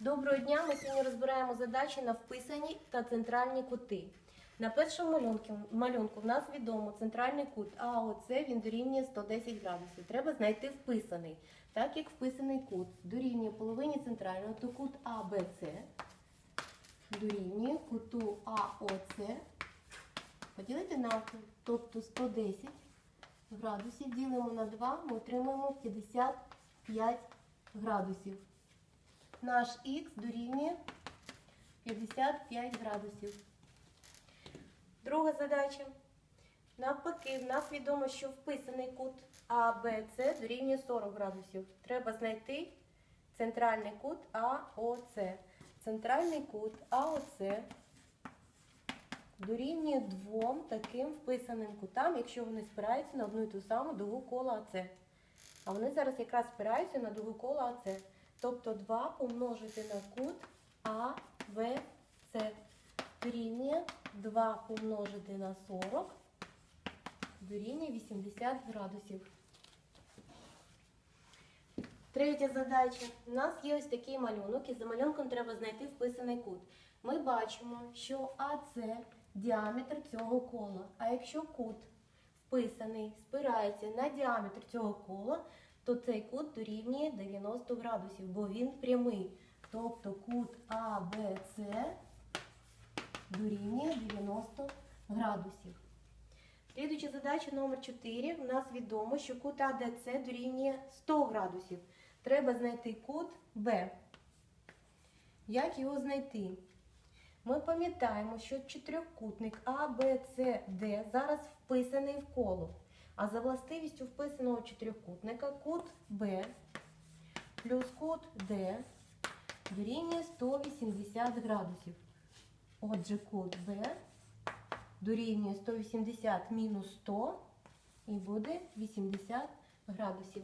Доброго дня! Ми сьогодні розбираємо задачі на вписані та центральні кути. На першому малюнку, малюнку в нас відомо центральний кут АОЦ він дорівнює 110 градусів. Треба знайти вписаний. Так як вписаний кут дорівнює половині центрального, то кут АБЦ дорівнює куту АОЦ поділити навпіл, тобто 110 градусів ділимо на 2, ми отримаємо 55 градусів. Наш х дорівнює 55 градусів. Друга задача. Навпаки, в нас відомо, що вписаний кут АБЦ дорівнює 40 градусів. Треба знайти центральний кут АОЦ. Центральний кут АОЦ дорівнює двом таким вписаним кутам, якщо вони спираються на одну і ту саму дугу кола АЦ. А вони зараз якраз спираються на дугу кола АЦ. Тобто 2 помножити на кут АВЦ дорівнює 2 помножити на 40 дорівнює 80 градусів. Третя задача. У нас є ось такий малюнок, і за малюнком треба знайти вписаний кут. Ми бачимо, що АЦ діаметр цього кола. А якщо кут вписаний спирається на діаметр цього кола, то цей кут дорівнює 90 градусів, бо він прямий. Тобто кут АБЦ дорівнює 90 градусів. Слідуюча задача номер 4. У нас відомо, що кут АДЦ дорівнює 100 градусів. Треба знайти кут Б. Як його знайти? Ми пам'ятаємо, що чотирьохкутник АБЦД зараз вписаний в коло. А за властивістю вписаного чотирьохкутника кут Б плюс кут Д дорівнює 180 градусів. Отже, кут Б дорівнює 180 мінус 100 і буде 80 градусів.